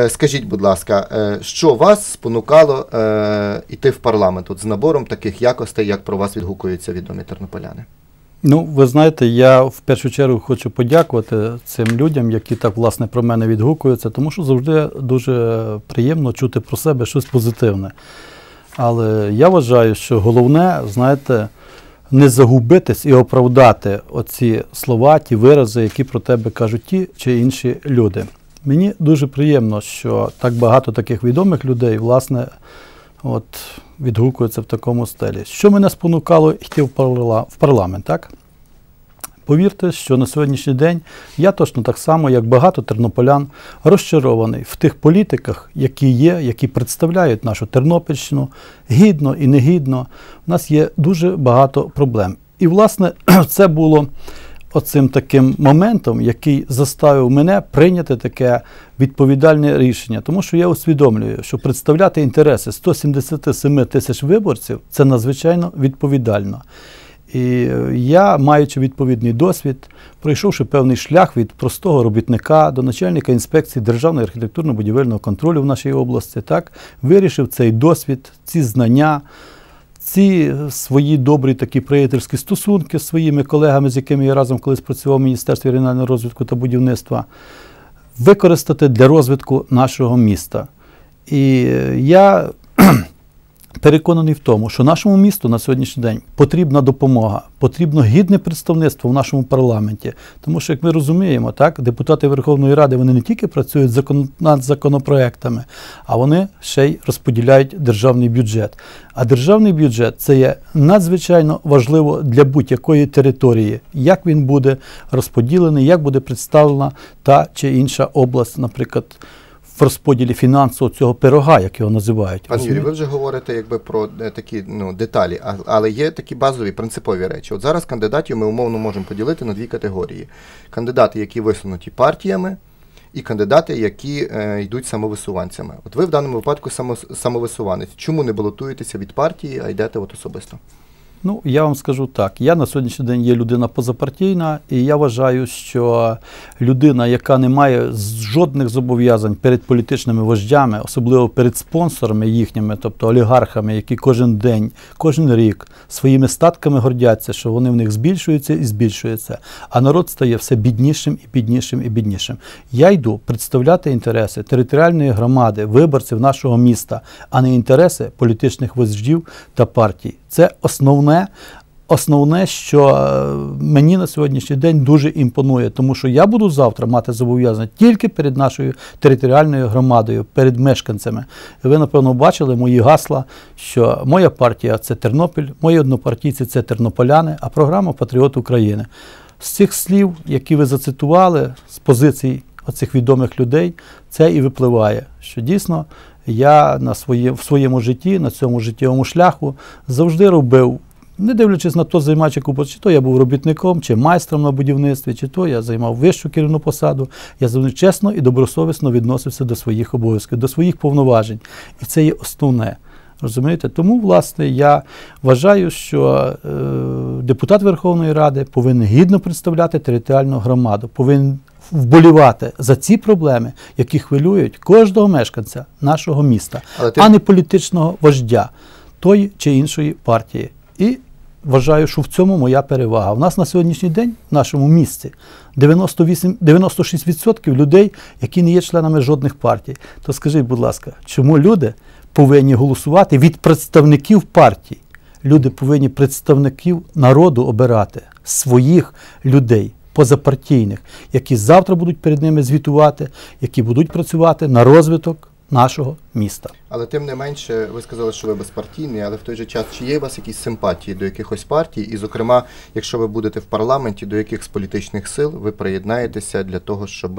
Е, Скажіть, будь ласка, е, що вас спонукало е, йти в парламент от з набором таких якостей, як про вас відгукуються відомі тернополяни? Ну, ви знаєте, я в першу чергу хочу подякувати цим людям, які так власне про мене відгукуються, тому що завжди дуже приємно чути про себе щось позитивне. Але я вважаю, що головне, знаєте, не загубитись і оправдати оці слова, ті вирази, які про тебе кажуть ті чи інші люди. Мені дуже приємно, що так багато таких відомих людей, власне, от, відгукуються в такому стилі. Що мене спонукало йти в парламент, так? Повірте, що на сьогоднішній день я точно так само, як багато тернополян, розчарований в тих політиках, які є, які представляють нашу Тернопільщину гідно і негідно. У нас є дуже багато проблем. І, власне, це було оцим таким моментом, який заставив мене прийняти таке відповідальне рішення. Тому що я усвідомлюю, що представляти інтереси 177 тисяч виборців це надзвичайно відповідально. І е, я, маючи відповідний досвід, пройшовши певний шлях від простого робітника до начальника інспекції Державного архітектурно-будівельного контролю в нашій області, так, вирішив цей досвід, ці знання, ці свої добрі такі приятельські стосунки з своїми колегами, з якими я разом колись працював в Міністерстві регіонального розвитку та будівництва, використати для розвитку нашого міста. І е, я переконаний в тому, що нашому місту на сьогоднішній день потрібна допомога, потрібно гідне представництво в нашому парламенті. Тому що, як ми розуміємо, так, депутати Верховної Ради вони не тільки працюють закон, над законопроектами, а вони ще й розподіляють державний бюджет. А державний бюджет це є надзвичайно важливо для будь-якої території, як він буде розподілений, як буде представлена та чи інша область, наприклад. В розподілі фінансового цього пирога, як його називають. Пан Юрій, ви вже говорите якби про е, такі ну, деталі, але є такі базові принципові речі. От зараз кандидатів ми умовно можемо поділити на дві категорії: кандидати, які висунуті партіями, і кандидати, які е, йдуть самовисуванцями. От ви в даному випадку само, самовисуванець. Чому не балотуєтеся від партії, а йдете от особисто? Ну, я вам скажу так. Я на сьогоднішній день є людина позапартійна, і я вважаю, що людина, яка не має жодних зобов'язань перед політичними вождями, особливо перед спонсорами їхніми, тобто олігархами, які кожен день, кожен рік своїми статками гордяться, що вони в них збільшуються і збільшуються, а народ стає все біднішим і біднішим і біднішим. Я йду представляти інтереси територіальної громади, виборців нашого міста, а не інтереси політичних вождів та партій. Це основне. Основне, що е, мені на сьогоднішній день дуже імпонує, тому що я буду завтра мати зобов'язання тільки перед нашою територіальною громадою, перед мешканцями. Ви, напевно, бачили мої гасла, що моя партія це Тернопіль, мої однопартійці це тернополяни, а програма Патріот України. З цих слів, які ви зацитували, з позицій оцих відомих людей, це і випливає, що дійсно я на своє, в своєму житті, на цьому життєвому шляху завжди робив, не дивлячись на то, займаючи купу, чи то я був робітником, чи майстром на будівництві, чи то я займав вищу керівну посаду. Я завжди чесно і добросовісно відносився до своїх обов'язків, до своїх повноважень. І це є основне. Розумієте? Тому, власне, я вважаю, що е, депутат Верховної Ради повинен гідно представляти територіальну громаду, повинен вболівати за ці проблеми, які хвилюють кожного мешканця нашого міста, Але ти- а не політичного вождя тої чи іншої партії. І вважаю, що в цьому моя перевага. У нас на сьогоднішній день в нашому місті 98, 96% людей, які не є членами жодних партій. То скажіть, будь ласка, чому люди повинні голосувати від представників партій? Люди повинні представників народу обирати своїх людей. Позапартійних, які завтра будуть перед ними звітувати, які будуть працювати на розвиток нашого міста. Але тим не менше, ви сказали, що ви безпартійний, але в той же час чи є у вас якісь симпатії до якихось партій? І, зокрема, якщо ви будете в парламенті, до яких з політичних сил ви приєднаєтеся для того, щоб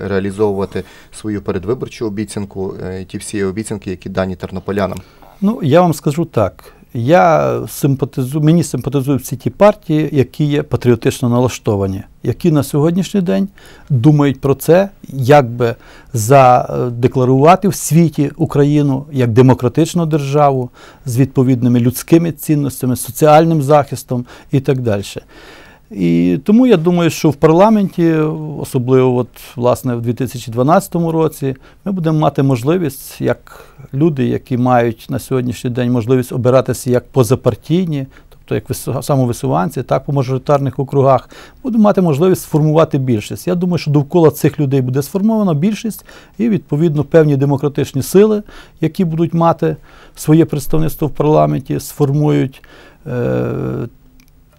реалізовувати свою передвиборчу обіцянку, е, і ті всі обіцянки, які дані тернополянам? Ну, я вам скажу так. Я симпатизую, мені симпатизують всі ті партії, які є патріотично налаштовані, які на сьогоднішній день думають про це, як би задекларувати в світі Україну як демократичну державу з відповідними людськими цінностями, соціальним захистом і так далі. І тому я думаю, що в парламенті, особливо от, власне, в 2012 році, ми будемо мати можливість, як люди, які мають на сьогоднішній день можливість обиратися як позапартійні, тобто як вису- самовисуванці, так по мажоритарних округах, будемо мати можливість сформувати більшість. Я думаю, що довкола цих людей буде сформована більшість і, відповідно, певні демократичні сили, які будуть мати своє представництво в парламенті, сформують. Е-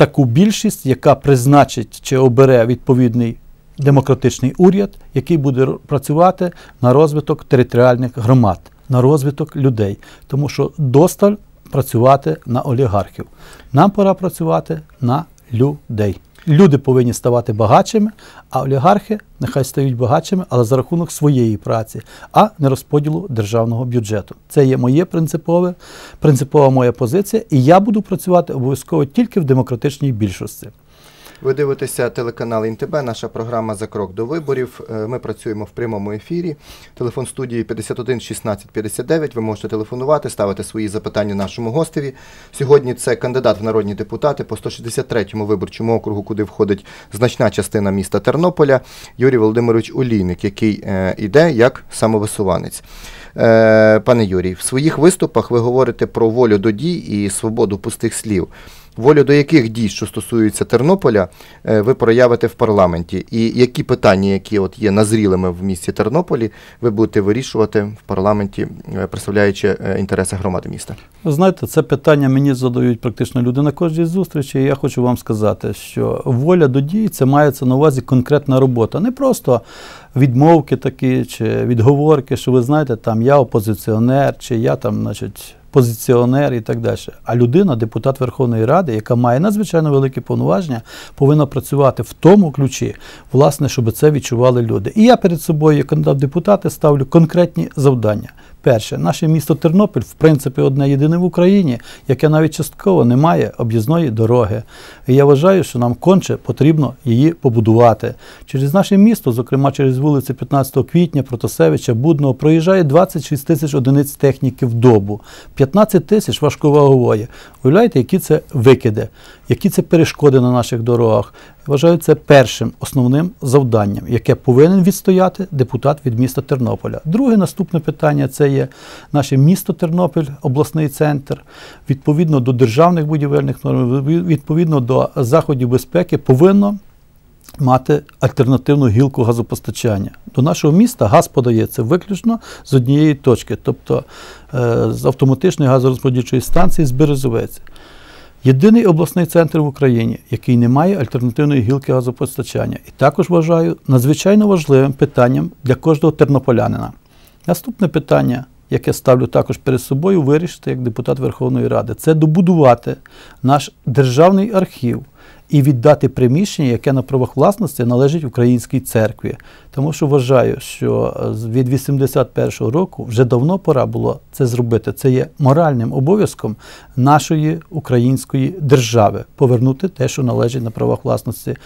таку більшість, яка призначить чи обере відповідний демократичний уряд, який буде працювати на розвиток територіальних громад, на розвиток людей. Тому що досталь працювати на олігархів. Нам пора працювати на людей. Люди повинні ставати багатшими, а олігархи нехай стають багатшими, але за рахунок своєї праці, а не розподілу державного бюджету. Це є моє принципове, принципова моя позиція, і я буду працювати обов'язково тільки в демократичній більшості. Ви дивитеся телеканал ІНТБ, наша програма за крок до виборів. Е, Ми працюємо в прямому ефірі. Телефон студії 51 16 59. Ви можете телефонувати, ставити свої запитання нашому гостеві. Сьогодні це кандидат в народні депутати по 163-му виборчому округу, куди входить значна частина міста Тернополя, Юрій Володимирович Олійник, який е, іде як самовисуванець. Е, Пане Юрій, в своїх виступах ви говорите про волю до дій і свободу пустих слів. Волю до яких дій, що стосуються Тернополя, е, ви проявите в парламенті? І які питання, які от є назрілими в місті Тернополі, ви будете вирішувати в парламенті, е, представляючи е, інтереси громади міста? Ви знаєте, це питання мені задають практично люди на кожній зустрічі. І я хочу вам сказати, що воля до дій це мається на увазі конкретна робота. Не просто відмовки такі чи відговорки, що ви знаєте, там я опозиціонер, чи я там, значить. Позиціонер і так далі. А людина, депутат Верховної Ради, яка має надзвичайно великі повноваження, повинна працювати в тому ключі, власне, щоб це відчували люди. І я перед собою, як кандидат депутати, ставлю конкретні завдання. Перше, наше місто Тернопіль, в принципі, одне єдине в Україні, яке навіть частково не має об'їзної дороги. І я вважаю, що нам конче потрібно її побудувати. Через наше місто, зокрема через вулиці 15 квітня, Протасевича, Будного, проїжджає 26 тисяч одиниць техніки в добу, 15 тисяч важковагової. Уявляєте, які це викиди, які це перешкоди на наших дорогах. Вважаю це першим основним завданням, яке повинен відстояти депутат від міста Тернополя. Друге наступне питання це є наше місто Тернопіль, обласний центр. Відповідно до державних будівельних норм, відповідно до заходів безпеки, повинно мати альтернативну гілку газопостачання. До нашого міста газ подається виключно з однієї точки, тобто е, з автоматичної газорозподільчої станції з Березовець. Єдиний обласний центр в Україні, який не має альтернативної гілки газопостачання. І також вважаю надзвичайно важливим питанням для кожного тернополянина. Наступне питання, яке ставлю також перед собою, вирішити як депутат Верховної Ради, це добудувати наш державний архів і віддати приміщення, яке на правах власності належить українській церкві. Тому що вважаю, що від 81-го року вже давно пора було це зробити. Це є моральним обов'язком нашої української держави повернути те, що належить на правах власності е,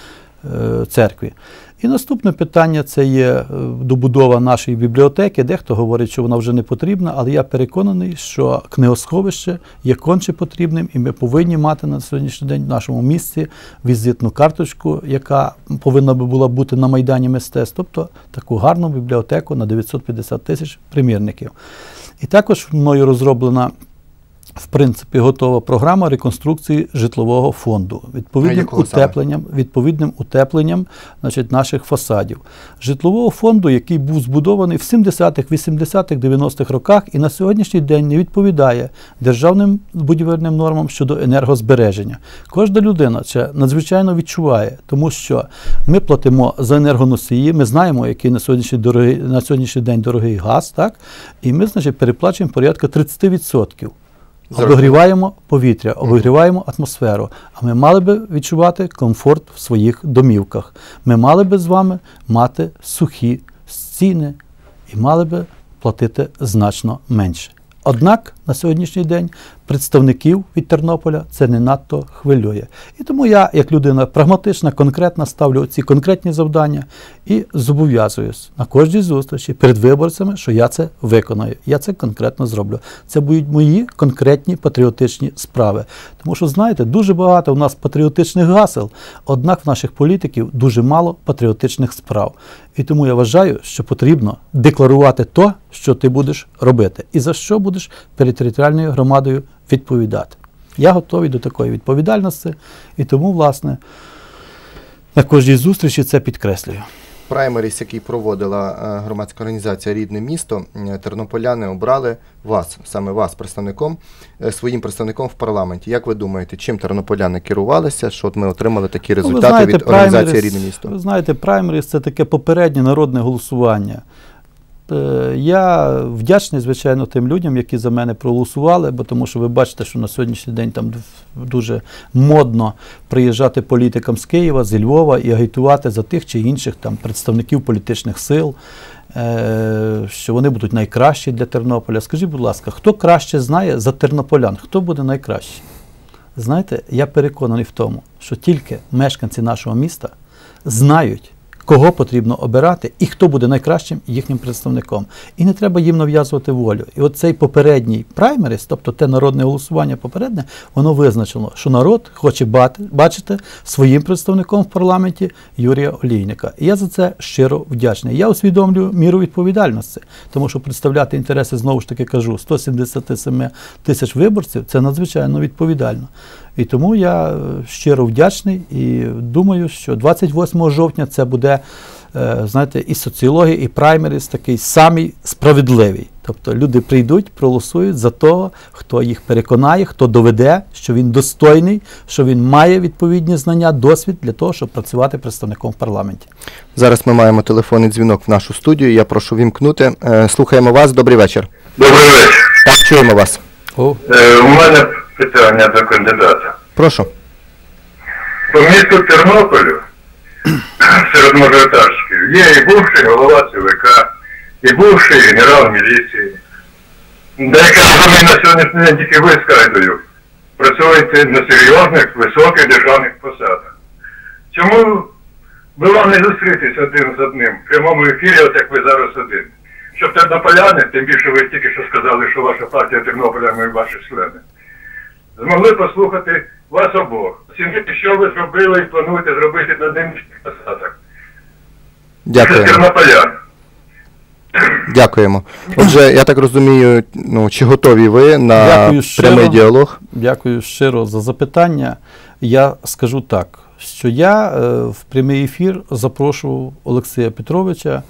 церкві. І наступне питання це є е, добудова нашої бібліотеки. Дехто говорить, що вона вже не потрібна, але я переконаний, що книгосховище є конче потрібним, і ми повинні мати на сьогоднішній день в нашому місці візитну карточку, яка повинна би була бути на Майдані мистецтв, тобто таку гарну бібліотеку на 950 тисяч примірників. І також мною розроблена. В принципі, готова програма реконструкції житлового фонду відповідним утепленням, відповідним утепленням значить, наших фасадів. Житлового фонду, який був збудований в 70-х, 80-х, 90-х роках і на сьогоднішній день не відповідає державним будівельним нормам щодо енергозбереження. Кожна людина це надзвичайно відчуває, тому що ми платимо за енергоносії, ми знаємо, який на сьогоднішній, дорогий, на сьогоднішній день дорогий газ, так? і ми значить, переплачуємо порядка 30%. Обігріваємо повітря, обігріваємо атмосферу. А ми мали би відчувати комфорт в своїх домівках. Ми мали би з вами мати сухі стіни і мали би платити значно менше. Однак на сьогоднішній день представників від Тернополя це не надто хвилює. І тому я, як людина прагматична, конкретна, ставлю ці конкретні завдання і зобов'язуюсь на кожній зустрічі перед виборцями, що я це виконаю. Я це конкретно зроблю. Це будуть мої конкретні патріотичні справи. Тому що, знаєте, дуже багато у нас патріотичних гасел, однак в наших політиків дуже мало патріотичних справ. І тому я вважаю, що потрібно декларувати то, що ти будеш робити, і за що будеш перед територіальною громадою відповідати. Я готовий до такої відповідальності, і тому, власне, на кожній зустрічі це підкреслюю. Праймеріс, який проводила е, громадська організація Рідне місто, е, тернополяни обрали вас, саме вас, представником, е, своїм представником в парламенті. Як ви думаєте, чим тернополяни керувалися, що от ми отримали такі Ну, результати знаєте, від організації Рідне місто? Ви знаєте, праймеріс це таке попереднє народне голосування. Е, Я вдячний, звичайно, тим людям, які за мене проголосували, бо тому що ви бачите, що на сьогоднішній день там дуже модно приїжджати політикам з Києва, зі Львова і агітувати за тих чи інших там представників політичних сил, е, що вони будуть найкращі для Тернополя. Скажіть, будь ласка, хто краще знає за тернополян? Хто буде найкращий? Знаєте, я переконаний в тому, що тільки мешканці нашого міста знають, кого потрібно обирати і хто буде найкращим їхнім представником. І не треба їм нав'язувати волю. І от цей попередній праймеріс, тобто те народне голосування попереднє, воно визначило, що народ хоче бачити своїм представником в парламенті Юрія Олійника. І я за це щиро вдячний. Я усвідомлюю міру відповідальності, тому що представляти інтереси, знову ж таки кажу, 177 тисяч виборців це надзвичайно відповідально. І тому я е, щиро вдячний і думаю, що 28 жовтня це буде, е, знаєте, і соціологія, і праймеріс такий самий справедливий. Тобто люди прийдуть, проголосують за того, хто їх переконає, хто доведе, що він достойний, що він має відповідні знання, досвід для того, щоб працювати представником в парламенті. Зараз ми маємо телефонний дзвінок в нашу студію. Я прошу вімкнути. Е, Слухаємо вас. Добрий вечір. Добрий вечір. Так, чуємо вас. О, Е, у мене питання до кандидата. Прошу. По місту Тернополю серед мажоритарщиків є і бувший голова ЦВК, і бувший генерал міліції. Деякі розумію на сьогоднішній день тільки ви з Кайдою працюєте на серйозних, високих державних посадах. Чому би вам не зустрітись один з одним в прямому ефірі, от як ви зараз один? Щоб тернополяни, тим більше ви тільки що сказали, що ваша партія Тернополя, ми ваші члени, змогли послухати вас обох. Оцінити, що ви зробили і плануєте зробити на нинішніх посадах. Це Дякуємо. Отже, я так розумію, ну чи готові ви на Дякую щиро. прямий діалог? Дякую щиро за запитання. Я скажу так, що я е, в прямий ефір запрошував Олексія Петровича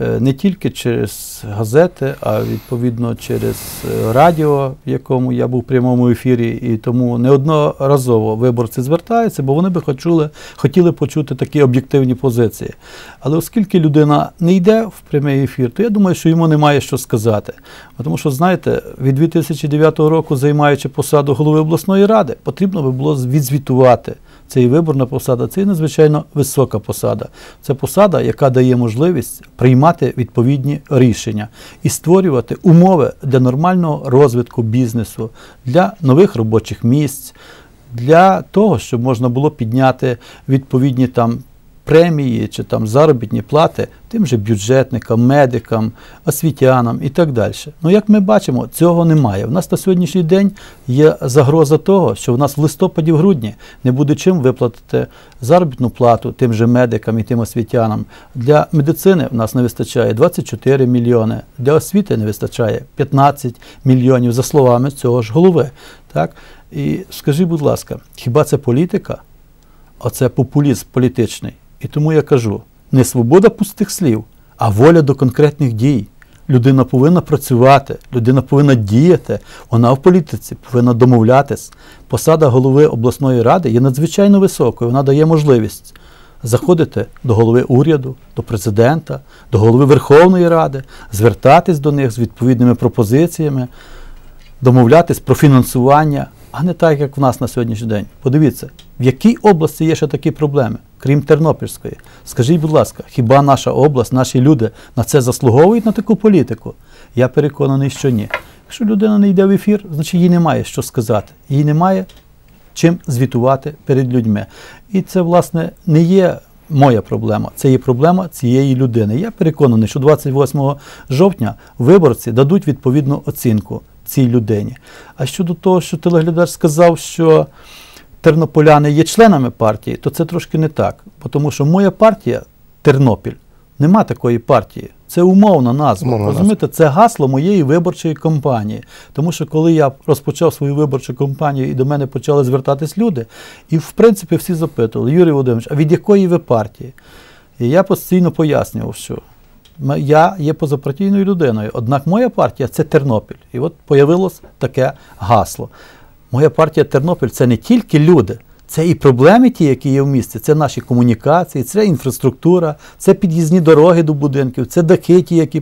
не тільки через газети, а відповідно через е, радіо, в якому я був в прямому ефірі, і тому неодноразово виборці звертаються, бо вони би хотіли, хотіли почути такі об'єктивні позиції. Але оскільки людина не йде в прямий ефір, то я думаю, що йому немає що сказати. Тому що, знаєте, від 2009 року, займаючи посаду голови обласної ради, потрібно би було відзвітувати. Цей виборна посада це і надзвичайно висока посада. Це посада, яка дає можливість приймати відповідні рішення і створювати умови для нормального розвитку бізнесу, для нових робочих місць, для того, щоб можна було підняти відповідні там премії чи там заробітні плати тим же бюджетникам, медикам, освітянам і так далі. Ну, як ми бачимо, цього немає. У нас на сьогоднішній день є загроза того, що в нас в листопаді, в грудні не буде чим виплатити заробітну плату тим же медикам і тим освітянам. Для медицини в нас не вистачає 24 мільйони, для освіти не вистачає 15 мільйонів, за словами цього ж голови. Так? І скажіть, будь ласка, хіба це політика? Оце популізм політичний. І тому я кажу: не свобода пустих слів, а воля до конкретних дій. Людина повинна працювати, людина повинна діяти, вона в політиці повинна домовлятись. Посада голови обласної ради є надзвичайно високою, вона дає можливість заходити до голови уряду, до президента, до голови Верховної Ради, звертатись до них з відповідними пропозиціями, домовлятись про фінансування, а не так, як в нас на сьогоднішній день. Подивіться, в якій області є ще такі проблеми, крім Тернопільської. Скажіть, будь ласка, хіба наша область, наші люди на це заслуговують на таку політику? Я переконаний, що ні. Якщо людина не йде в ефір, значить їй немає що сказати. Їй немає чим звітувати перед людьми. І це, власне, не є моя проблема, це є проблема цієї людини. Я переконаний, що 28 жовтня виборці дадуть відповідну оцінку цій людині. А щодо того, що телеглядач сказав, що тернополяни є членами партії, то це трошки не так. Тому що моя партія Тернопіль нема такої партії. Це умовна назва. Умовна Розумієте, це гасло моєї виборчої кампанії. Тому що коли я розпочав свою виборчу кампанію і до мене почали звертатись люди, і в принципі всі запитували, Юрій Володимирович, а від якої ви партії? І я постійно пояснював, що я є позапартійною людиною, однак моя партія це Тернопіль. І от появилось таке гасло. Моя партія Тернопіль це не тільки люди, це і проблеми ті, які є в місті, це наші комунікації, це інфраструктура, це під'їзні дороги до будинків, це дахи ті, які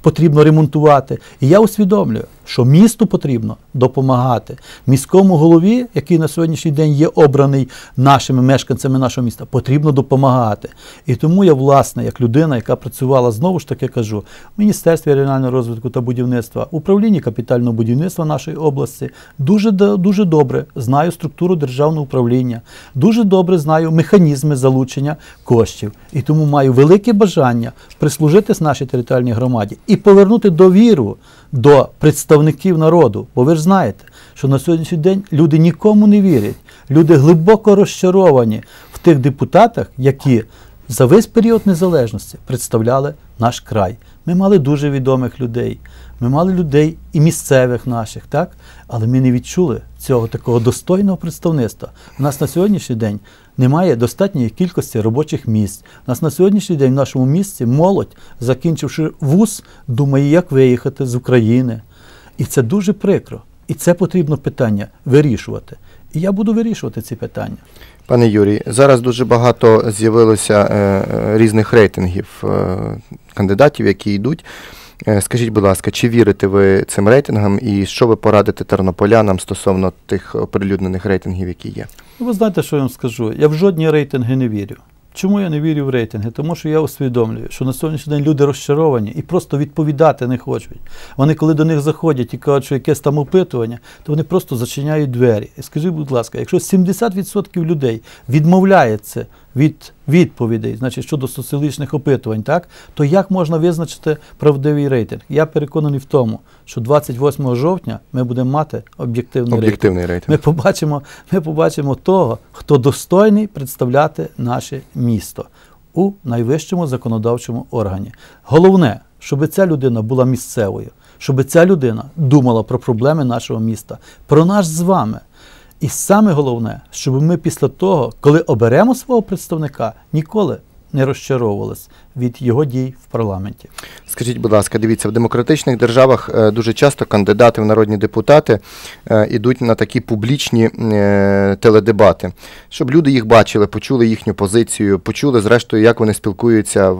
потрібно, ремонтувати. І я усвідомлюю, що місту потрібно допомагати. Міському голові, який на сьогоднішній день є обраний нашими мешканцями нашого міста, потрібно допомагати. І тому я, власне, як людина, яка працювала знову ж таки кажу, в Міністерстві регіонального розвитку та будівництва, управлінні капітального будівництва нашої області, дуже, дуже добре знаю структуру державного управління, дуже добре знаю механізми залучення коштів. І тому маю велике бажання прислужитись нашій територіальній громаді і повернути довіру до представників народу. Бо ви ж знаєте, що на сьогоднішній день люди нікому не вірять. Люди глибоко розчаровані в тих депутатах, які за весь період незалежності представляли наш край. Ми мали дуже відомих людей, ми мали людей і місцевих наших, так? але ми не відчули цього такого достойного представництва. У нас на сьогоднішній день немає достатньої кількості робочих місць. У нас на сьогоднішній день в нашому місті молодь, закінчивши вуз, думає, як виїхати з України. І це дуже прикро. І це потрібно питання вирішувати. І я буду вирішувати ці питання. Пане Юрій, зараз дуже багато з'явилося е, е, різних рейтингів е, кандидатів, які йдуть. Е, Скажіть, будь ласка, чи вірите ви цим рейтингам і що ви порадите тернополянам стосовно тих оприлюднених рейтингів, які є? Ну, Ви знаєте, що я вам скажу? Я в жодні рейтинги не вірю. Чому я не вірю в рейтинги? Тому що я усвідомлюю, що на сьогоднішній день люди розчаровані і просто відповідати не хочуть. Вони, коли до них заходять і кажуть, що якесь там опитування, то вони просто зачиняють двері. І скажіть, будь ласка, якщо 70% людей відмовляється від відповідей, значить щодо соціологічних опитувань, так, то як можна визначити правдивий рейтинг? Я переконаний в тому, що 28 жовтня ми будемо мати об'єктивний. Об'єктивний рейтинг. Ми побачимо, ми побачимо того, хто достойний представляти наше місто у найвищому законодавчому органі. Головне, щоб ця людина була місцевою, щоб ця людина думала про проблеми нашого міста, про нас з вами. І саме головне, щоб ми після того, коли оберемо свого представника, ніколи не розчаровувались від його дій в парламенті. Скажіть, будь ласка, дивіться, в демократичних державах е, дуже часто кандидати в народні депутати е, ідуть на такі публічні е, теледебати, щоб люди їх бачили, почули їхню позицію, почули, зрештою, як вони спілкуються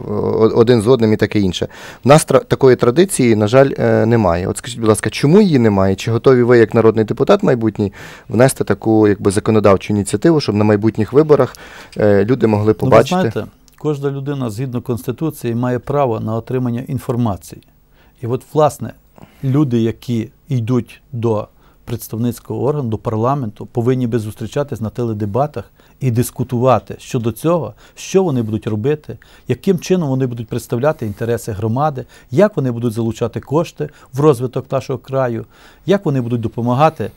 один з одним і таке інше. В нас такої традиції, на жаль, е, немає. От скажіть, будь ласка, чому її немає? Чи готові ви, як народний депутат майбутній, внести таку якби законодавчу ініціативу, щоб на майбутніх виборах е, люди могли побачити? Ну, ви знаєте, кожна людина згідно Конституції має право на отримання інформації. І от, власне, люди, які йдуть до представницького органу, до парламенту, повинні би зустрічатись на теледебатах і дискутувати щодо цього, що вони будуть робити, яким чином вони будуть представляти інтереси громади, як вони будуть залучати кошти в розвиток нашого краю, як вони будуть допомагати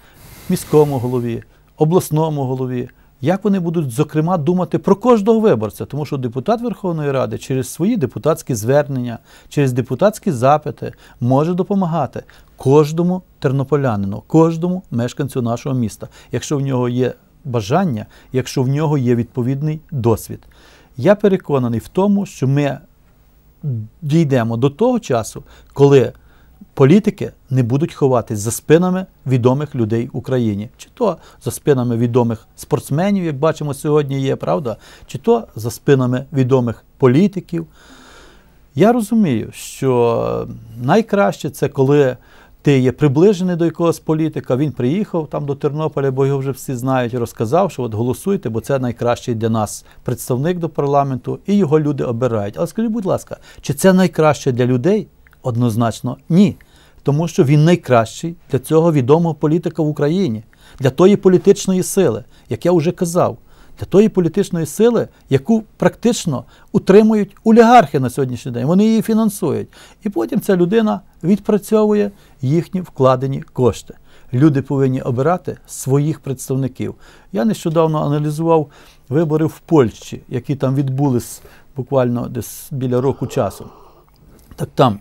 міському голові, обласному голові. Як вони будуть, зокрема, думати про кожного виборця, тому що депутат Верховної Ради через свої депутатські звернення, через депутатські запити може допомагати кожному тернополянину, кожному мешканцю нашого міста, якщо в нього є бажання, якщо в нього є відповідний досвід. Я переконаний в тому, що ми дійдемо до того часу, коли політики не будуть ховатись за спинами відомих людей в Україні, чи то за спинами відомих спортсменів, як бачимо сьогодні є, правда, чи то за спинами відомих політиків. Я розумію, що найкраще це коли ти є приближений до якогось політика, він приїхав там до Тернополя, бо його вже всі знають, розказав, що от голосуйте, бо це найкращий для нас представник до парламенту, і його люди обирають. Але скажіть, будь ласка, чи це найкраще для людей? Однозначно ні. Тому що він найкращий для цього відомого політика в Україні, для тої політичної сили, як я вже казав, для тої політичної сили, яку практично утримують олігархи на сьогоднішній день. Вони її фінансують. І потім ця людина відпрацьовує їхні вкладені кошти. Люди повинні обирати своїх представників. Я нещодавно аналізував вибори в Польщі, які там відбулись буквально десь біля року часу. Так там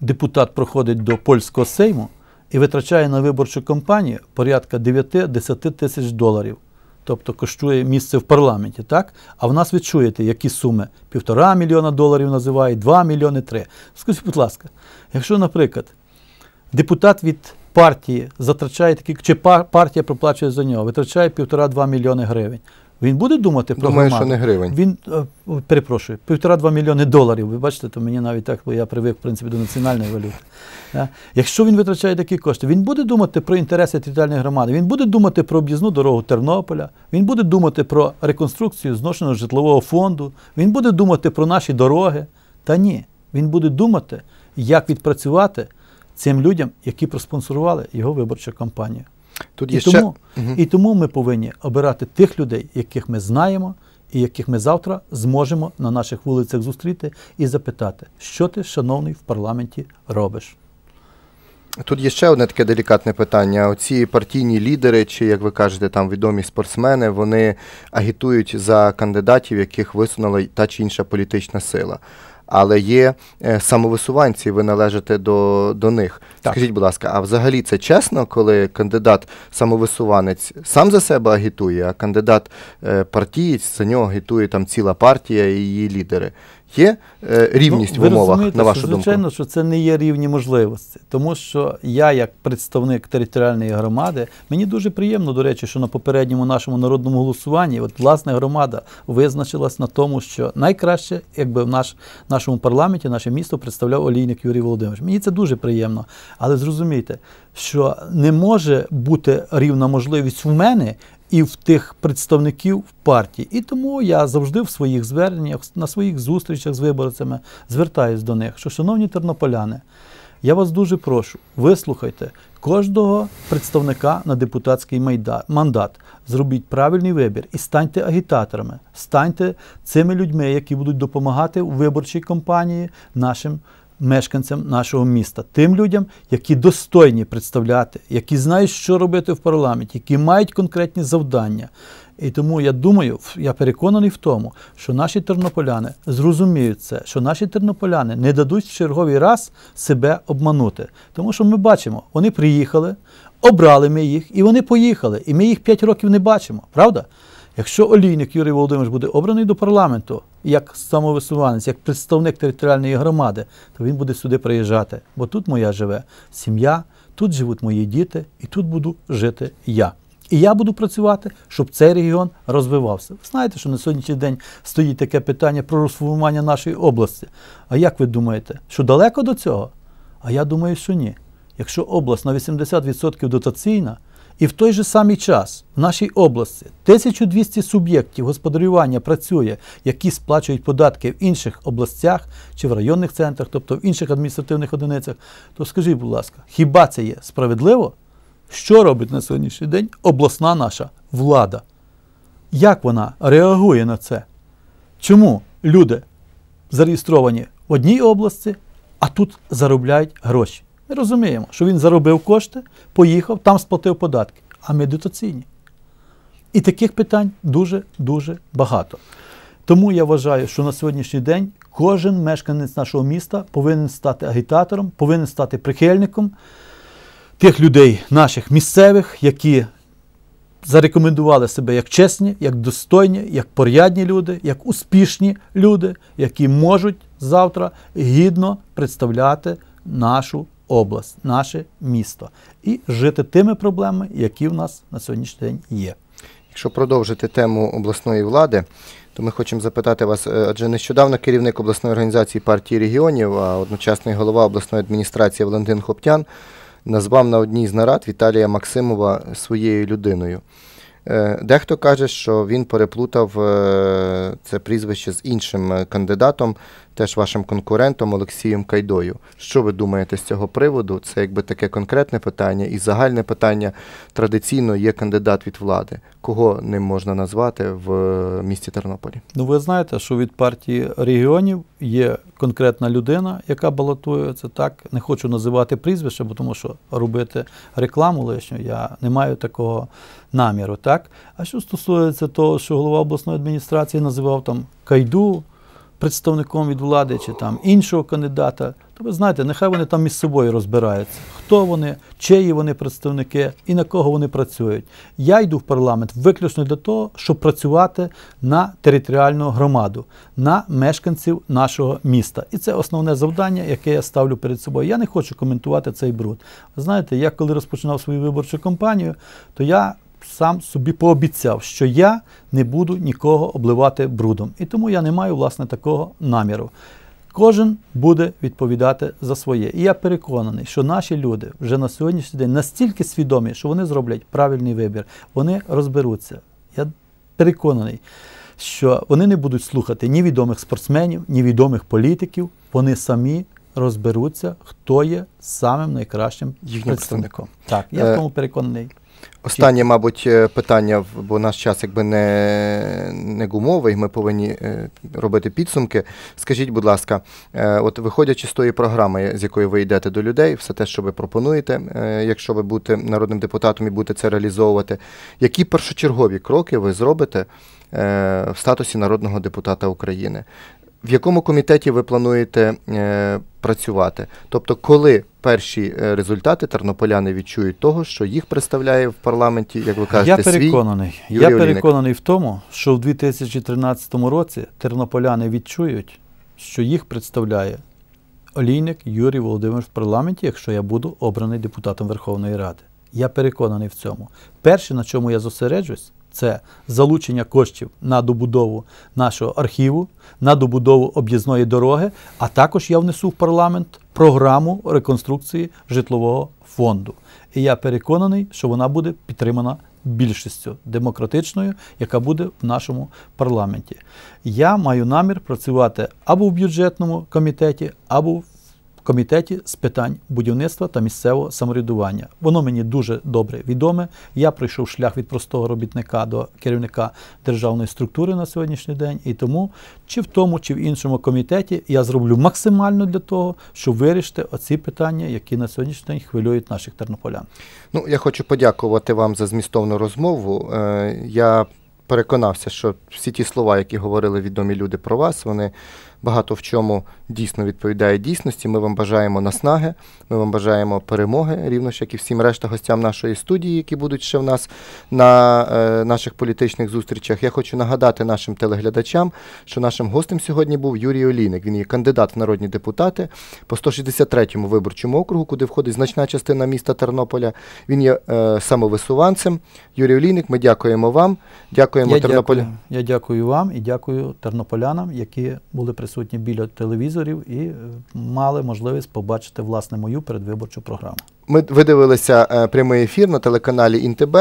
депутат проходить до польського сейму і витрачає на виборчу кампанію порядка 9-10 тисяч доларів. Тобто коштує місце в парламенті, так? А в нас ви чуєте, які суми? Півтора мільйона доларів називають, 2 мільйони три. Скажіть, будь ласка, якщо, наприклад, депутат від партії затрачає такі, чи партія проплачує за нього, витрачає півтора-два мільйони гривень. Він буде думати про Думаю, громаду? що не гривень. Він е, перепрошую, півтора-два мільйони доларів. Ви бачите, то мені навіть так, бо я привик, в принципі, до національної валюти. Да? Якщо він витрачає такі кошти, він буде думати про інтереси територіальної громади, він буде думати про об'їзну дорогу Тернополя, він буде думати про реконструкцію зношеного житлового фонду, він буде думати про наші дороги. Та ні, він буде думати, як відпрацювати цим людям, які проспонсорували його виборчу кампанію. Тут І ще тому, і тому ми повинні обирати тих людей, яких ми знаємо, і яких ми завтра зможемо на наших вулицях зустріти і запитати, що ти, шановний, в парламенті робиш. Тут є ще одне таке делікатне питання. Оці партійні лідери, чи як ви кажете, там відомі спортсмени, вони агітують за кандидатів, яких висунула та чи інша політична сила. Але є е, самовисуванці, ви належите до, до них. Так. Скажіть, будь ласка, а взагалі це чесно, коли кандидат самовисуванець сам за себе агітує, а кандидат е, партієць за нього агітує там ціла партія і її лідери? Є е, рівність Ну, в умовах, на вашу що, думку? Звичайно, що це не є рівні можливості. Тому що я, як представник територіальної громади, мені дуже приємно, до речі, що на попередньому нашому народному голосуванні, от власне громада визначилась на тому, що найкраще, якби в наш, нашому парламенті наше місто представляв олійник Юрій Володимирович. Мені це дуже приємно. Але зрозумійте, що не може бути рівна можливість в мене і в тих представників партії. І тому я завжди в своїх зверненнях, на своїх зустрічах з виборцями звертаюсь до них, що, шановні тернополяни, я вас дуже прошу, вислухайте кожного представника на депутатський мандат. Зробіть правильний вибір і станьте агітаторами, станьте цими людьми, які будуть допомагати у виборчій кампанії нашим мешканцям нашого міста, тим людям, які достойні представляти, які знають, що робити в парламенті, які мають конкретні завдання. І тому я думаю, я переконаний в тому, що наші тернополяни зрозуміють це, що наші тернополяни не дадуть в черговий раз себе обманути. Тому що ми бачимо, вони приїхали, обрали ми їх, і вони поїхали. І ми їх 5 років не бачимо, правда? Якщо олійник Юрій Володимирович буде обраний до парламенту як самовисуванець, як представник територіальної громади, то він буде сюди приїжджати. Бо тут моя живе сім'я, тут живуть мої діти, і тут буду жити я. І я буду працювати, щоб цей регіон розвивався. Ви знаєте, що на сьогоднішній день стоїть таке питання про розформування нашої області. А як ви думаєте, що далеко до цього? А я думаю, що ні. Якщо область на 80% дотаційна, і в той же самий час в нашій області 1200 суб'єктів господарювання працює, які сплачують податки в інших областях чи в районних центрах, тобто в інших адміністративних одиницях, то скажіть, будь ласка, хіба це є справедливо? Що робить на сьогоднішній день обласна наша влада? Як вона реагує на це? Чому люди зареєстровані в одній області, а тут заробляють гроші? Ми розуміємо, що він заробив кошти, поїхав, там сплатив податки, а ми дотаційні. І таких питань дуже-дуже багато. Тому я вважаю, що на сьогоднішній день кожен мешканець нашого міста повинен стати агітатором, повинен стати прихильником тих людей, наших місцевих, які зарекомендували себе як чесні, як достойні, як порядні люди, як успішні люди, які можуть завтра гідно представляти нашу область, наше місто і жити тими проблемами, які в нас на сьогоднішній день є. Якщо продовжити тему обласної влади, то ми хочемо запитати вас, е, адже нещодавно керівник обласної організації партії регіонів, а одночасний голова обласної адміністрації Валентин Хоптян назвав на одній з нарад Віталія Максимова своєю людиною. Е, Дехто каже, що він переплутав е, це прізвище з іншим е, кандидатом, теж вашим конкурентом Олексієм Кайдою. Що ви думаєте з цього приводу? Це якби таке конкретне питання і загальне питання. Традиційно є кандидат від влади. Кого ним можна назвати в місті Тернополі? Ну, ви знаєте, що від партії регіонів є конкретна людина, яка балотується. Так, не хочу називати прізвище, бо тому що робити рекламу лишню, я не маю такого наміру. Так? А що стосується того, що голова обласної адміністрації називав там Кайду представником від влади чи там іншого кандидата, то ви знаєте, нехай вони там між собою розбираються, хто вони, чиї вони представники і на кого вони працюють. Я йду в парламент виключно для того, щоб працювати на територіальну громаду, на мешканців нашого міста. І це основне завдання, яке я ставлю перед собою. Я не хочу коментувати цей бруд. Ви знаєте, я коли розпочинав свою виборчу кампанію, то я сам собі пообіцяв, що я не буду нікого обливати брудом. І тому я не маю власне такого наміру. Кожен буде відповідати за своє. І я переконаний, що наші люди вже на сьогоднішній день настільки свідомі, що вони зроблять правильний вибір, вони розберуться. Я переконаний, що вони не будуть слухати ні відомих спортсменів, ні відомих політиків. Вони самі розберуться, хто є самим найкращим Їхнім представником. Так, я Е, в тому переконаний. Останнє, мабуть, е, питання, бо наш час якби не, не гумовий, ми повинні е, робити підсумки. Скажіть, будь ласка, е, от виходячи з тої програми, з якої ви йдете до людей, все те, що ви пропонуєте, якщо ви будете народним депутатом і будете це реалізовувати, які першочергові кроки ви зробите в статусі народного депутата України? В якому комітеті ви плануєте е, працювати? Тобто, коли перші е, результати тернополяни відчують того, що їх представляє в парламенті, як ви кажете, Я свій переконаний. Юрій я Олійник. переконаний в тому, що в 2013 році тернополяни відчують, що їх представляє Олійник Юрій Володимирович в парламенті, якщо я буду обраний депутатом Верховної Ради. Я переконаний в цьому. Перше, на чому я зосереджусь, це залучення коштів на добудову нашого архіву, на добудову об'їзної дороги, а також я внесу в парламент програму реконструкції житлового фонду. І я переконаний, що вона буде підтримана більшістю демократичною, яка буде в нашому парламенті. Я маю намір працювати або в бюджетному комітеті, або в комітеті з питань будівництва та місцевого самоврядування. Воно мені дуже добре відоме. Я пройшов шлях від простого робітника до керівника державної структури на сьогоднішній день. І тому чи в тому, чи в іншому комітеті я зроблю максимально для того, щоб вирішити оці питання, які на сьогоднішній день хвилюють наших тернополян. Ну, я хочу подякувати вам за змістовну розмову. Е, я переконався, що всі ті слова, які говорили відомі люди про вас, вони багато в чому дійсно відповідають дійсності. Ми вам бажаємо наснаги, ми вам бажаємо перемоги, рівно ж як і всім решта гостям нашої студії, які будуть ще в нас на е, наших політичних зустрічах. Я хочу нагадати нашим телеглядачам, що нашим гостем сьогодні був Юрій Олійник. Він є кандидат в народні депутати по 163-му виборчому округу, куди входить значна частина міста Тернополя. Він є е, самовисуванцем. Юрій Олійник, ми дякуємо вам. Дякуємо Я Тернополю. дякую, я дякую вам і дякую тернополянам, які були присутні біля телевізорів і е, мали можливість побачити власне мою передвиборчу програму. Ми ви дивилися е, прямий ефір на телеканалі ІНТБ.